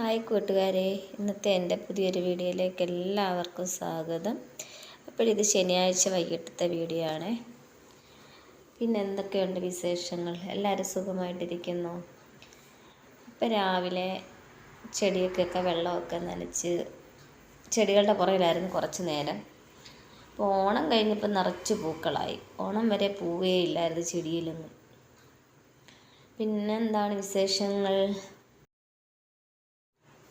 Hi കൂട്ടുകാരെ ഇന്നത്തെ എന്റെ പുതിയൊരു വീഡിയോയിലേക്ക് എല്ലാവർക്കും സ്വാഗതം. അപ്പോൾ ഇത് ശനിയാഴ്ച വൈകിട്ടത്തെ വീഡിയോ ആണ്. പിന്നെ എന്തൊക്കെയുണ്ട് വിശേഷങ്ങൾ? എല്ലാവരും സുഖമായിട്ടിരിക്കുന്നു? അപ്പോൾ രാവിലെ ചെടിയൊക്കെ വെള്ളമൊക്കെ നനച്ച് ചെടികളുടെ പുറകിലായിരുന്നു കുറച്ച് നേരം. അപ്പോൾ ഓണം കഴിഞ്ഞപ്പോൾ നിറച്ച് പൂക്കളായി. ഓണം വരെ പൂവേ ഇല്ലായിരുന്നു ചെടിയിലൊന്നും. പിന്നെന്താണ് വിശേഷങ്ങൾ?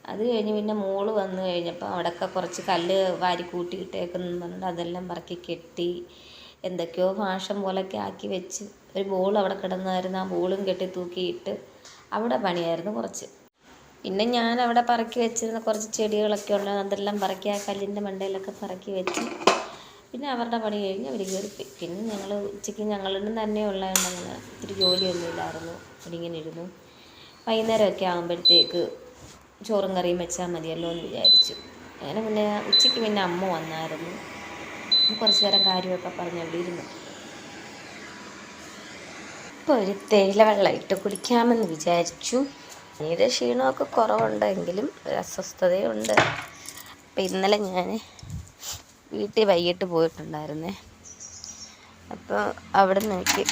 അത് കഴിഞ്ഞ് പിന്നെ മോൾ വന്നു കഴിഞ്ഞപ്പോൾ അവിടെയൊക്കെ കുറച്ച് കല്ല് വാരി കൂട്ടിയിട്ടേക്കുന്നു പറഞ്ഞിട്ട് അതെല്ലാം പറക്കി കെട്ടി എന്തൊക്കെയോ ഫാഷൻ പോലൊക്കെ ആക്കി വെച്ച്. ഒരു ബോൾ അവിടെ കിടന്നായിരുന്നു. ആ ബോളും കെട്ടി തൂക്കിയിട്ട് അവിടെ പണിയായിരുന്നു കുറച്ച്. പിന്നെ ഞാൻ അവിടെ പറക്കി വെച്ചിരുന്ന കുറച്ച് ചെടികളൊക്കെ ഉണ്ട് അതെല്ലാം പറക്കി ആ കല്ലിന്റെ മണ്ടയിലൊക്കെ പറക്കി വെച്ച് പിന്നെ അവരുടെ പണി കഴിഞ്ഞ് അവർ കയറിപ്പോയി പിന്നെ ഞങ്ങൾ ഉച്ചയ്ക്ക് ഞങ്ങളിലും തന്നെ ഉള്ളതുകൊണ്ട് ഇത്തിരി ജോലിയൊന്നും ഇല്ലായിരുന്നു. അവിടെ ഇങ്ങനെ ഇരുന്നു. വൈകുന്നേരമൊക്കെ ആകുമ്പോഴത്തേക്ക് ചോറും കറിയും വെച്ചാൽ മതിയല്ലോ എന്ന് വിചാരിച്ചു. അങ്ങനെ പിന്നെ ഉച്ചയ്ക്ക് പിന്നെ അമ്മ വന്നായിരുന്നു. കുറച്ച് നേരം കാര്യമൊക്കെ പറഞ്ഞു അവിടെ ഇരുന്നു. ഇപ്പോൾ ഒരു തേയില വെള്ളം ഇട്ട് കുടിക്കാമെന്ന് വിചാരിച്ചു. പനിയുടെ ക്ഷീണമൊക്കെ കുറവുണ്ടെങ്കിലും ഒരു അസ്വസ്ഥതയുണ്ട്. അപ്പം ഇന്നലെ ഞാൻ വീട്ടിൽ വൈകിട്ട് പോയിട്ടുണ്ടായിരുന്നേ. അപ്പോൾ അവിടെ നിന്ന് എനിക്ക്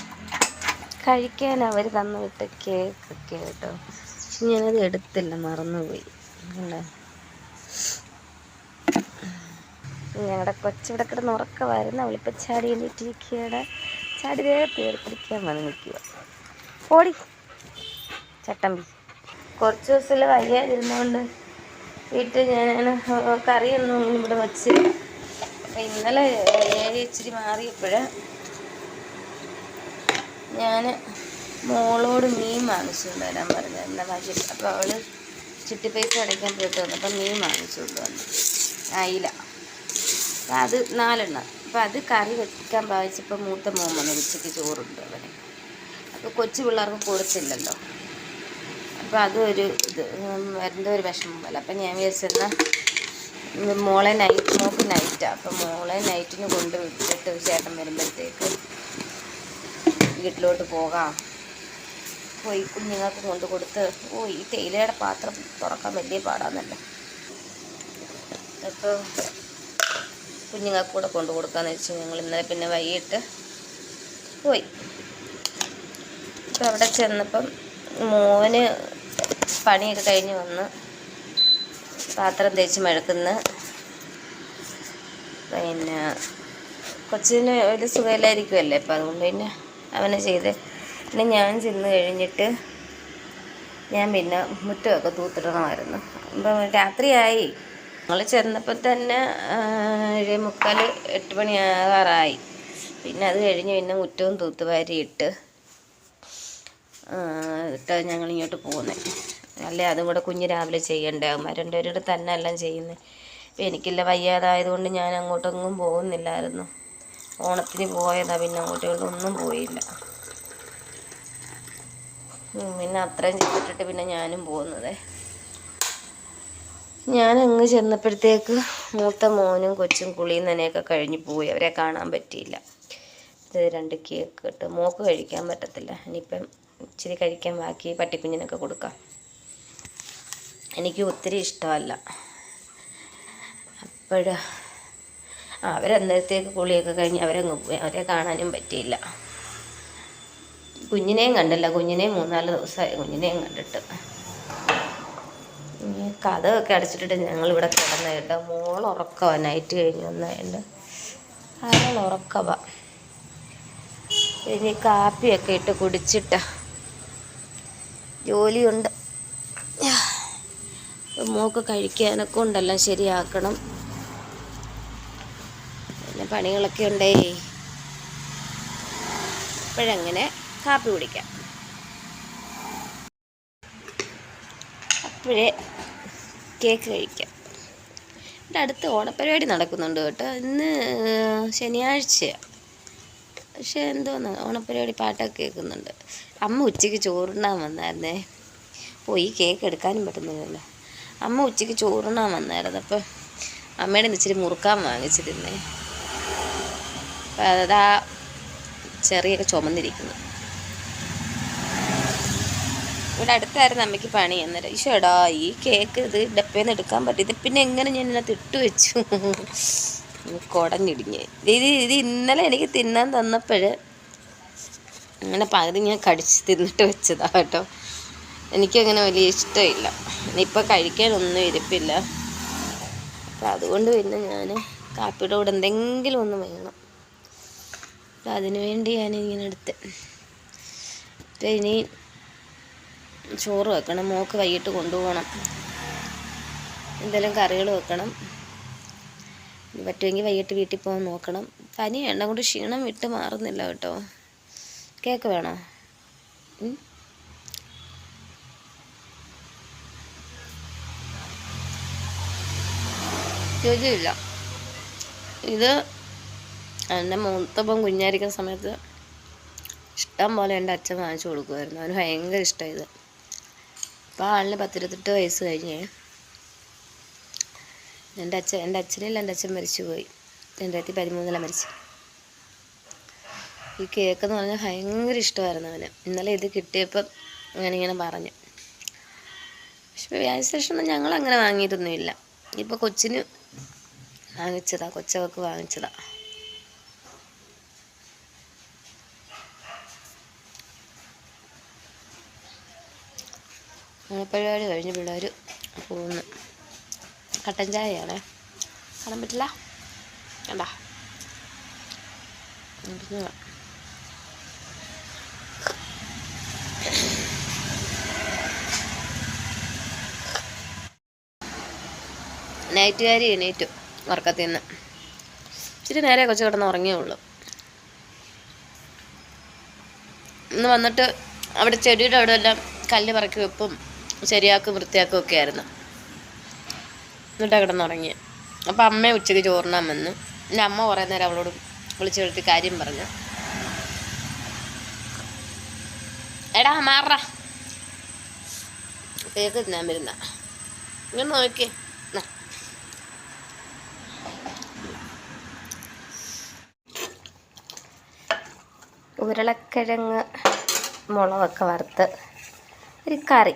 കഴിക്കാൻ അവർ തന്നു വിട്ട കേക്ക് ഒക്കെ കേട്ടോ പക്ഷെ ഞാനത് എടുത്തില്ല മറന്നുപോയി. അല്ലേ? ഞങ്ങളുടെ കൊച്ചിവിടെ കിടന്ന് വരുന്ന അവളിപ്പോൾ ചാടി എണീറ്റിരിക്കുകയുടെ ചാടി വേറെ കയറി പിടിക്കാൻ വന്ന് നിൽക്കുക. ഓടി. ചട്ടമ്പി. കുറച്ച് ദിവസത്തിൽ വയ്യാതിരുന്നുകൊണ്ട് വീട്ടിൽ ഞാൻ കറിയൊന്നും ഇവിടെ വച്ച്. അപ്പം ഇന്നലെ ഏഴ് ഇച്ചിരി മാറിയപ്പോൾ ഞാൻ മോളോട് മീൻ വാങ്ങിച്ചുകൊണ്ട് വരാൻ പറഞ്ഞു. എന്നാ പക്ഷെ അപ്പോൾ അവൾ ചിട്ടി പൈസ അടയ്ക്കാൻ പോയിട്ട് വന്നു. അപ്പം മീൻ വാങ്ങിച്ചുകൊണ്ട് വന്നു. അയില അപ്പം അത് നാലെണ്ണം. അപ്പം അത് കറി വെക്കാൻ ഭാവിച്ചപ്പോൾ മൂത്ത മോൻ വന്നു. ഉച്ചയ്ക്ക് ചോറുണ്ട് അവനെ. അപ്പോൾ കൊച്ചു പിള്ളേർക്ക് കൊടുത്തില്ലല്ലോ. അപ്പോൾ അതൊരു ഇത് എന്തോ ഒരു വിഷമം പോലെ. അപ്പം ഞാൻ വിചാരിച്ചെന്നാൽ മോളെ നൈറ്റ് മോക്ക് നൈറ്റാണ് അപ്പം മോളെ നൈറ്റിന് കൊണ്ട് വിട്ടിട്ട് ചേട്ടൻ വരുമ്പോഴത്തേക്ക് വീട്ടിലോട്ട് പോകാം. പോയി കുഞ്ഞുങ്ങൾക്ക് കൊണ്ട് കൊടുത്ത് ഓ ഈ തേയിലയുടെ പാത്രം തുറക്കാൻ വലിയ പാടാന്നല്ലേ? അപ്പോൾ കുഞ്ഞുങ്ങൾക്ക് കൂടെ കൊണ്ട് കൊടുക്കാന്ന് വെച്ച് ഞങ്ങൾ ഇന്നലെ പിന്നെ വൈകിട്ട് പോയി. അപ്പോൾ അവിടെ ചെന്നപ്പം മോന് പണിയൊക്കെ കഴിഞ്ഞ് വന്ന് പാത്രം തേച്ച് മഴക്കുന്ന. പിന്നെ കൊച്ചിന് ഒരു സുഖമില്ലായിരിക്കുമല്ലേ അപ്പം അതുകൊണ്ട് പിന്നെ അവനെ ചെയ്ത് പിന്നെ ഞാൻ ചെന്ന് കഴിഞ്ഞിട്ട് ഞാൻ പിന്നെ മുറ്റമൊക്കെ തൂത്തിടണമായിരുന്നു. അപ്പം രാത്രിയായി. ഞങ്ങൾ ചെന്നപ്പോൾ തന്നെ ഏഴ് മുക്കാൽ എട്ട് മണിയാകാറായി. പിന്നെ അത് കഴിഞ്ഞ് പിന്നെ മുറ്റവും തൂത്തുവാരിയിട്ട് ഇട്ട് ഞങ്ങൾ ഇങ്ങോട്ട് പോകുന്നത് അല്ലേ അതും കൂടെ കുഞ്ഞ് രാവിലെ ചെയ്യണ്ടേ? അവന്മാർ രണ്ടുപേരുടെ തന്നെ എല്ലാം ചെയ്യുന്നത് ഇപ്പം എനിക്കില്ല വയ്യാതായതുകൊണ്ട് ഞാൻ അങ്ങോട്ടൊന്നും പോകുന്നില്ലായിരുന്നു. ഓണത്തിന് പോയതാണ് പിന്നെ അങ്ങോട്ടും ഒന്നും പോയില്ല. പിന്നെ അത്രയും ചെയ്തിട്ടിട്ട് പിന്നെ ഞാനും പോകുന്നത്. ഞാൻ അങ്ങ് ചെന്നപ്പോഴത്തേക്ക് മൂത്ത മോനും കൊച്ചും കുളിയും തന്നെയൊക്കെ കഴിഞ്ഞു പോയി. അവരെ കാണാൻ പറ്റിയില്ല. ഇത് രണ്ട് കേക്ക് ഇട്ട്. മോക്ക് കഴിക്കാൻ പറ്റത്തില്ല. ഇനിയിപ്പം ഇച്ചിരി കഴിക്കാൻ ബാക്കി പട്ടിക്കുഞ്ഞിനൊക്കെ കൊടുക്കാം. എനിക്ക് ഒത്തിരി ഇഷ്ടമല്ല. അപ്പോഴ അവരന്നേരത്തേക്ക് കുളിയൊക്കെ കഴിഞ്ഞ് അവരങ്ങ് പോയി. അവരെ കാണാനും പറ്റിയില്ല. കുഞ്ഞിനെയും കണ്ടില്ല. കുഞ്ഞിനെയും മൂന്നാൽ ദിവസമായി കുഞ്ഞിനെയും കണ്ടിട്ട്. കഥയൊക്കെ അടച്ചിട്ടിട്ട് ഞങ്ങളിവിടെ കിടന്ന കേട്ടോ. മോൾ ഉറക്കവ. നൈറ്റ് കഴിഞ്ഞ് വന്നതുകൊണ്ട് അയാൾ ഉറക്കവാ? ഇനി കാപ്പിയൊക്കെ ഇട്ട് കുടിച്ചിട്ട ജോലിയുണ്ട്. മോക്ക് കഴിക്കാനൊക്കെ ഉണ്ടെല്ലാം ശരിയാക്കണം. പിന്നെ പണികളൊക്കെ ഉണ്ടേ. ഇപ്പോഴങ്ങനെ? കാപ്പി കുടിക്കാം. അപ്പോഴേ കേക്ക് കഴിക്കാം. ഇവിടെ അടുത്ത് ഓണപ്പരിപാടി നടക്കുന്നുണ്ട് കേട്ടോ. ഇന്ന് ശനിയാഴ്ച പക്ഷെ എന്തോന്ന് ഓണപ്പരിപാടി പാട്ടൊക്കെ കേൾക്കുന്നുണ്ട്. അമ്മ ഉച്ചയ്ക്ക് ചോറുണ്ണാൻ വന്നായിരുന്നേ. പോയി കേക്ക് എടുക്കാനും പറ്റുന്നില്ലല്ലോ. അമ്മ ഉച്ചയ്ക്ക് ചോറുണ്ണാൻ വന്നായിരുന്നു. അപ്പം അമ്മയുടെ ഇച്ചിരി മുറുക്കാൻ വാങ്ങിച്ചിരുന്നേ. അപ്പം അതാ ചെറിയൊക്കെ ചുമന്നിരിക്കുന്നു. ഇവിടെ അടുത്തായിരുന്നു അമ്മയ്ക്ക് പണി. അന്നേരം ഈശോടാ ഈ കേക്ക് ഇത് ഡപ്പയിൽ നിന്ന് എടുക്കാൻ പറ്റും ഇത് പിന്നെ എങ്ങനെ ഞാൻ ഇതിനകത്ത് ഇട്ട് വെച്ചു? കുടഞ്ഞിടിഞ്ഞ്. ഇത് ഇത് ഇന്നലെ എനിക്ക് തിന്നാൻ തന്നപ്പോൾ അങ്ങനെ പകുതി ഞാൻ കടിച്ച് തിന്നിട്ട് വെച്ചതാ കേട്ടോ. എനിക്കങ്ങനെ വലിയ ഇഷ്ടമില്ല. ഇപ്പം കഴിക്കാനൊന്നും ഇരിപ്പില്ല അപ്പം അതുകൊണ്ട് പിന്നെ ഞാൻ കാപ്പിയുടെ കൂടെ എന്തെങ്കിലും ഒന്ന് വേണം. അപ്പം അതിനു വേണ്ടി ഞാൻ ഇങ്ങനെ എടുത്ത്. അപ്പം ഇനി ചോറ് വെക്കണം മോക്ക് വൈകിട്ട് കൊണ്ടുപോകണം. എന്തെങ്കിലും കറികൾ വെക്കണം. പറ്റുമെങ്കിൽ വൈകിട്ട് വീട്ടിൽ പോകാൻ നോക്കണം. പനി എണ്ണ കൊണ്ട് ക്ഷീണം വിട്ട് മാറുന്നില്ല കേട്ടോ. കേക്ക് വേണോ? ചോദ്യമില്ല. ഇത് എന്റെ മൂത്തപ്പം കുഞ്ഞായിരിക്കുന്ന സമയത്ത് ഇഷ്ടം പോലെ എന്റെ അച്ഛൻ വാങ്ങിച്ചു കൊടുക്കുമായിരുന്നു. അവന് ഭയങ്കര ഇഷ്ടമായത് അപ്പോൾ ആളിന് പത്തിരുപത്തെട്ട് വയസ്സ് കഴിഞ്ഞ്. എന്റെ അച്ഛൻ എന്റെ അച്ഛനില്ല എന്റെ അച്ഛൻ മരിച്ചു പോയി രണ്ടായിരത്തി പതിമൂന്നിലാണ് മരിച്ചത്. ഈ കേക്ക് എന്ന് പറഞ്ഞാൽ ഭയങ്കര ഇഷ്ടമായിരുന്നു അവന്. ഇന്നലെ ഇത് കിട്ടിയപ്പം അങ്ങനെ ഇങ്ങനെ പറഞ്ഞു. പക്ഷേ വ്യാഴശേഷം ഞങ്ങൾ അങ്ങനെ വാങ്ങിയിട്ടൊന്നുമില്ല. ഇപ്പോൾ കൊച്ചിന് വാങ്ങിച്ചതാ കൊച്ചവൾക്ക് വാങ്ങിച്ചതാ. പരിപാടി കഴിഞ്ഞ് പിള്ളേർ പോകുന്നു. കട്ടൻ ചായയാണേ. കാണാൻ പറ്റില്ല? കണ്ടാ. നൈറ്റുകാരി എണീറ്റു ഉറക്കത്തിൽ നിന്ന് ഇച്ചിരി നേരെ കൊച്ചു കിടന്ന് ഉറങ്ങിയേ ഉള്ളൂ. ഇന്ന് വന്നിട്ട് അവിടെ ചെടിയുടെ അവിടെ എല്ലാം കല്ല് പറക്കി വെപ്പും ശരിയാക്കും വൃത്തിയാക്കും ഒക്കെ ആയിരുന്നു. എന്നിട്ടാണ് കിടന്നുറങ്ങി അപ്പം അമ്മ ഉച്ചയ്ക്ക് ചോറിനാൻ വന്നു. എന്റെ അമ്മ കുറേ നേരം അവളോട് വിളിച്ചു വരുത്തി കാര്യം പറഞ്ഞു. എടാ മാറ കേക്ക് തിന്നാൻ വരുന്ന. ഇങ്ങനെ നോക്കിയേ നാ. ഉരുളക്കിഴങ്ങ് മുളകൊക്കെ വറുത്ത് ഒരു കറി.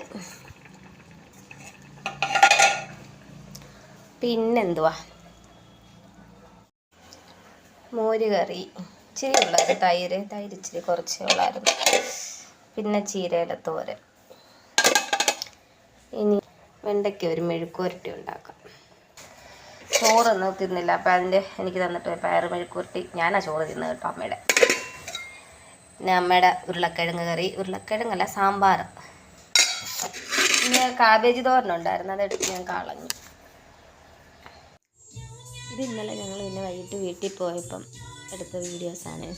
പിന്നെന്തുവാ? മോര് കറി. ഇച്ചിരി ഉള്ളത് തൈര് തൈര് ഇച്ചിരി കുറച്ചേ ഉള്ളായിരുന്നു. പിന്നെ ചീരയില തോരൻ. ഇനി വെണ്ടയ്ക്ക് ഒരു മെഴുക്കുരട്ടി ഉണ്ടാക്കാം. ചോറൊന്നും തിന്നില്ല. അപ്പം അതിന്റെ എനിക്ക് തന്നിട്ട് പയർ പയറ് മെഴുക്കുവരട്ടി. ഞാനാ ചോറ് തിന്നത് കേട്ടോ അമ്മയുടെ. പിന്നെ അമ്മയുടെ ഉരുളക്കിഴങ്ങ് കറി. ഉരുളക്കിഴങ്ങല്ല സാമ്പാർ പിന്നെ കാബേജ് തോരനുണ്ടായിരുന്നു അതെടുത്ത് ഞാൻ കളഞ്ഞു. ഇന്നലെ ഞങ്ങൾ പിന്നെ വൈകിട്ട് വീട്ടിൽ പോയപ്പം എടുത്ത വീഡിയോസാണ്.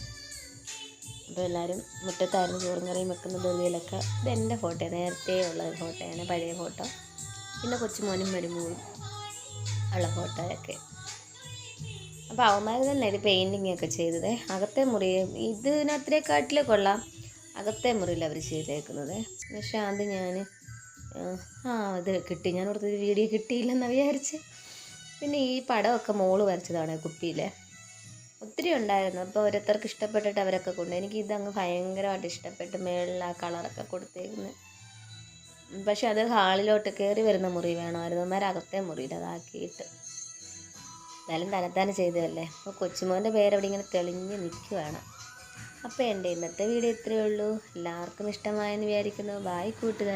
അപ്പോൾ എല്ലാവരും മുറ്റത്തായിരുന്നു ചോറും കറിയും വെക്കുന്ന ധൃതിയിലൊക്കെ ഇത് എന്റെ ഫോട്ടോ നേരത്തെ ഉള്ള ഫോട്ടോയാണ് പഴയ ഫോട്ടോ. പിന്നെ കൊച്ചുമോനും മരുമോളും ഉള്ള ഫോട്ടോയൊക്കെ. അപ്പോൾ അവന്മാർ തന്നെ ഇത് പെയിന്റിങ് ഒക്കെ ചെയ്തത്. അകത്തെ മുറി ഇതിനത്രേക്കാട്ടിൽ കൊള്ളാം അകത്തെ മുറിയിൽ അവർ ചെയ്തേക്കുന്നത്. പക്ഷേ അത് ഞാൻ ആ ഇത് കിട്ടി. ഞാൻ ഓർത്തത് വീഡിയോ കിട്ടിയില്ലെന്ന് വിചാരിച്ച്. പിന്നെ ഈ പടമൊക്കെ മോൾ വരച്ചതാണ് കുപ്പിയിലെ. ഒത്തിരി ഉണ്ടായിരുന്നു. അപ്പോൾ ഓരോരുത്തർക്ക് ഇഷ്ടപ്പെട്ടിട്ട് അവരൊക്കെ കൊണ്ട് എനിക്ക് ഇതങ്ങ് ഭയങ്കരമായിട്ട് ഇഷ്ടപ്പെട്ട്. മേളിൽ ആ കളറൊക്കെ കൊടുത്തേക്കുന്നത് പക്ഷെ അത് ഹാളിലോട്ട് കയറി വരുന്ന മുറി വേണമായിരുന്നു. അന്നേരം അകത്തെ മുറിയിൽ അതാക്കിയിട്ട്. എന്നാലും തനത്താന് ചെയ്തതല്ലേ. അപ്പോൾ കൊച്ചുമോന്റെ പേരവിടെ ഇങ്ങനെ തെളിഞ്ഞ് നിൽക്കുവാണ് അപ്പോൾ എന്റെ ഇന്നത്തെ വീഡിയോ ഇത്രയേ ഉള്ളൂ. എല്ലാവർക്കും ഇഷ്ടമായെന്ന് വിചാരിക്കുന്നു. ബായ് കൂട്ടുകാർ